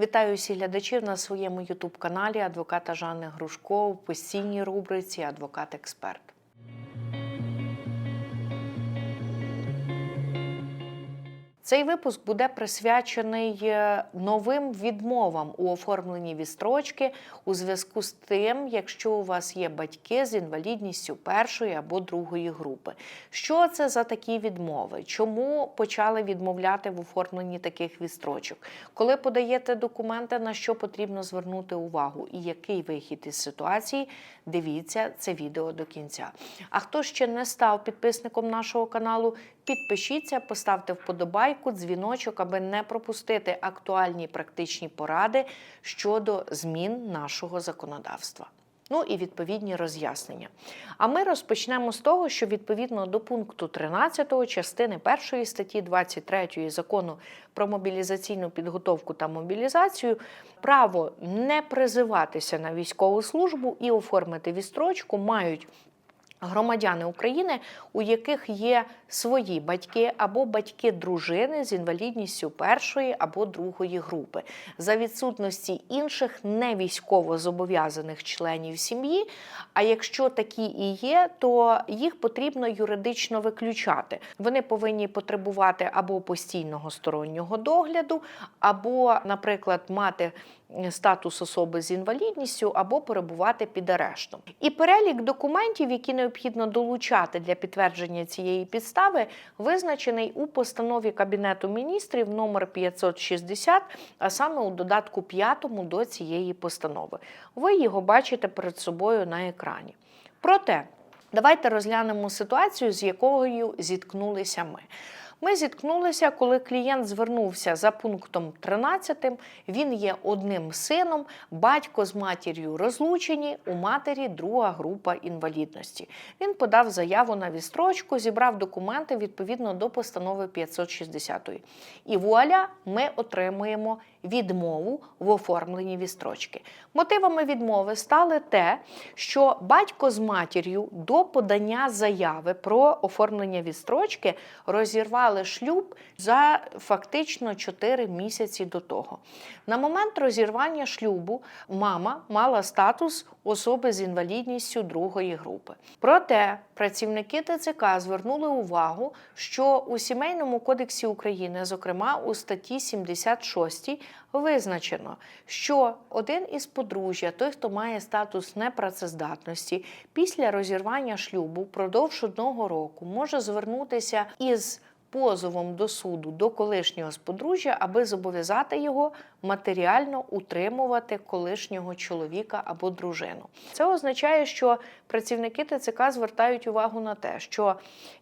Вітаю всіх глядачів на своєму ютуб-каналі адвоката Жанни Грушко в постійній рубриці Адвокат-експерт. Цей випуск буде присвячений е, новим відмовам у оформленні відстрочки у зв'язку з тим, якщо у вас є батьки з інвалідністю першої або другої групи. Що це за такі відмови? Чому почали відмовляти в оформленні таких відстрочок? Коли подаєте документи, на що потрібно звернути увагу і який вихід із ситуації? Дивіться це відео до кінця. А хто ще не став підписником нашого каналу, підпишіться, поставте вподобайку, дзвіночок, аби не пропустити актуальні практичні поради щодо змін нашого законодавства. Ну і відповідні роз'яснення. А ми розпочнемо з того, що відповідно до пункту 13 частини 1 статті 23 закону про мобілізаційну підготовку та мобілізацію право не призиватися на військову службу і оформити відстрочку мають громадяни України, у яких є свої батьки або батьки дружини з інвалідністю першої або другої групи, за відсутності інших не військово зобов'язаних членів сім'ї. А якщо такі і є, то їх потрібно юридично виключати. Вони повинні потребувати або постійного стороннього догляду, або, наприклад, мати статус особи з інвалідністю або перебувати під арештом. І перелік документів, які необхідно долучати для підтвердження цієї підстави, визначений у постанові Кабінету міністрів номер 560, а саме у додатку 5 до цієї постанови. Ви його бачите перед собою на екрані. Проте, давайте розглянемо ситуацію, з якою зіткнулися ми. Ми зіткнулися, коли клієнт звернувся за пунктом 13. Він є одним сином, батько з матір'ю розлучені, у матері друга група інвалідності. Він подав заяву на відстрочку, зібрав документи відповідно до постанови 560. І вуаля, ми отримуємо відмову в оформленні відстрочки. Мотивами відмови стали те, що батько з матір'ю до подання заяви про оформлення відстрочки розірвали шлюб за фактично 4 місяці до того. На момент розірвання шлюбу мама мала статус особи з інвалідністю другої групи. Проте працівники ТЦК звернули увагу, що у Сімейному кодексі України, зокрема у статті 76, визначено, що один із подружжя, той, хто має статус непрацездатності, після розірвання шлюбу впродовж одного року може звернутися із позовом до суду до колишнього сподружжя, аби зобов'язати його матеріально утримувати колишнього чоловіка або дружину. Це означає, що працівники ТЦК звертають увагу на те, що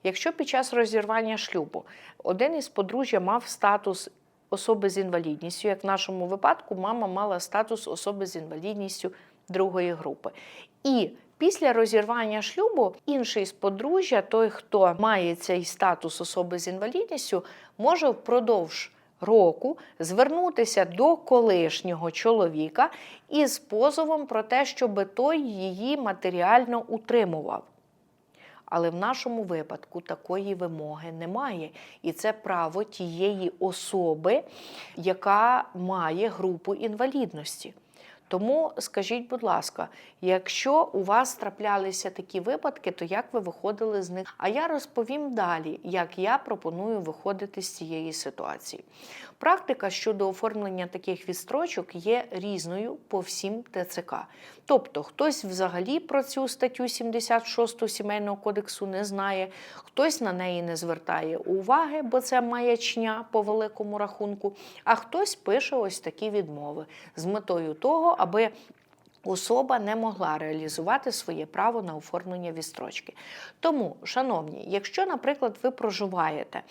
якщо під час розірвання шлюбу один із подружжя мав статус особи з інвалідністю, як в нашому випадку, мама мала статус особи з інвалідністю другої групи. І Після розірвання шлюбу інший з подружжя, той, хто має цей статус особи з інвалідністю, може впродовж року звернутися до колишнього чоловіка із позовом про те, щоб той її матеріально утримував. Але в нашому випадку такої вимоги немає. І це право тієї особи, яка має групу інвалідності. Тому скажіть, будь ласка, якщо у вас траплялися такі випадки, то як ви виходили з них? А я розповім далі, як я пропоную виходити з цієї ситуації. Практика щодо оформлення таких відстрочок є різною по всім ТЦК. Тобто, хтось взагалі про цю статтю 76 Сімейного кодексу не знає, хтось на неї не звертає уваги, бо це маячня по великому рахунку, а хтось пише ось такі відмови з метою того, аби Особа не могла реалізувати своє право на оформлення відстрочки. Тому, шановні, якщо, наприклад, ви проживаєте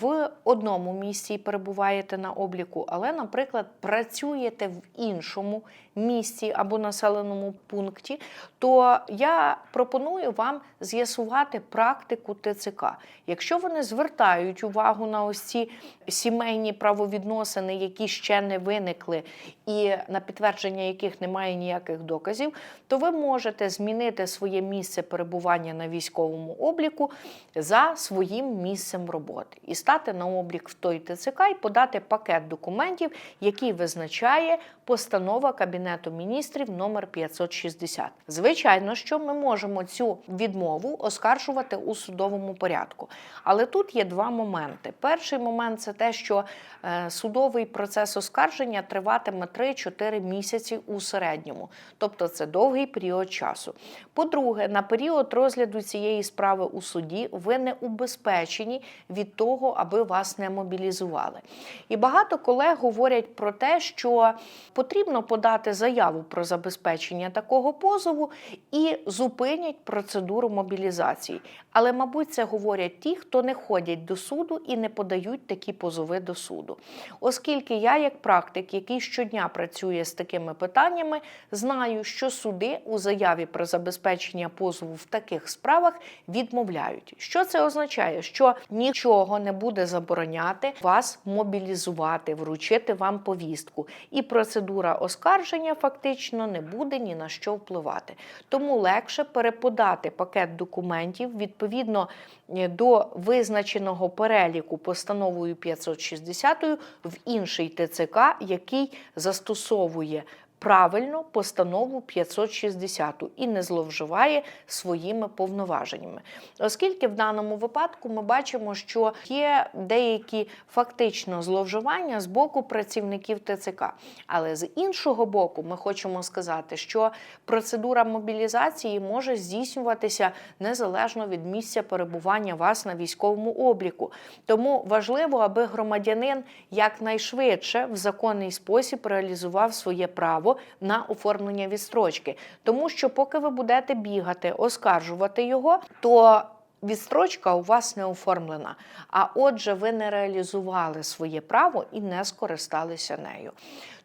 в одному місці і перебуваєте на обліку, але, наприклад, працюєте в іншому місці або населеному пункті, то я пропоную вам з'ясувати практику ТЦК. Якщо вони звертають увагу на ось ці сімейні правовідносини, які ще не виникли, і на підтвердження яких немає ніяких таких доказів, то ви можете змінити своє місце перебування на військовому обліку за своїм місцем роботи і стати на облік в той ТЦК і подати пакет документів, який визначає постанова Кабінету міністрів номер 560. Звичайно, що ми можемо цю відмову оскаржувати у судовому порядку. Але тут є два моменти. Перший момент це те, що е, судовий процес оскарження триватиме 3-4 місяці у середньому, тобто це довгий період часу. По-друге, на період розгляду цієї справи у суді ви не убезпечені від того, аби вас не мобілізували. І багато колег говорять про те, що потрібно подати заяву про забезпечення такого позову і зупинять процедуру мобілізації. Але, мабуть, це говорять ті, хто не ходять до суду і не подають такі позови до суду. Оскільки я, як практик, який щодня працює з такими питаннями, знаю, що суди у заяві про забезпечення позову в таких справах відмовляють. Що це означає? Що нічого не буде забороняти вас мобілізувати, вручити вам повістку, і процедура оскарження фактично не буде ні на що впливати. Тому легше переподати пакет документів відповідно е, до визначеного переліку постановою 560 в інший ТЦК, який застосовує правильно постанову 560 і не зловживає своїми повноваженнями. Оскільки в даному випадку ми бачимо, що є деякі фактично зловживання з боку працівників ТЦК. Але з іншого боку, ми хочемо сказати, що процедура мобілізації може здійснюватися незалежно від місця перебування вас на військовому обліку. Тому важливо, аби громадянин якнайшвидше в законний спосіб реалізував своє право на оформлення відстрочки. Тому що, поки ви будете бігати, оскаржувати його, то Відстрочка у вас не оформлена, а отже, ви не реалізували своє право і не скористалися нею.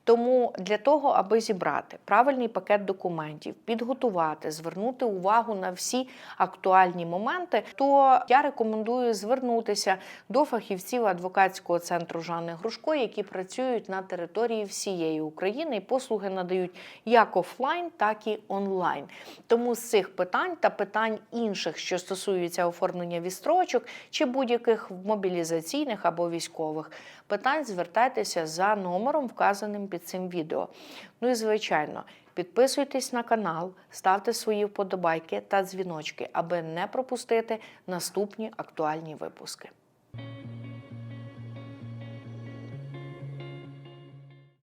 Тому для того, аби зібрати правильний пакет документів, підготувати, звернути увагу на всі актуальні моменти, то я рекомендую звернутися до фахівців адвокатського центру Жанни Грушко, які працюють на території всієї України і послуги надають як офлайн, так і онлайн. Тому з цих питань та питань інших, що стосуються оформлення відстрочок чи будь-яких мобілізаційних або військових питань, звертайтеся за номером, вказаним під цим відео. Ну і звичайно, підписуйтесь на канал, ставте свої вподобайки та дзвіночки, аби не пропустити наступні актуальні випуски.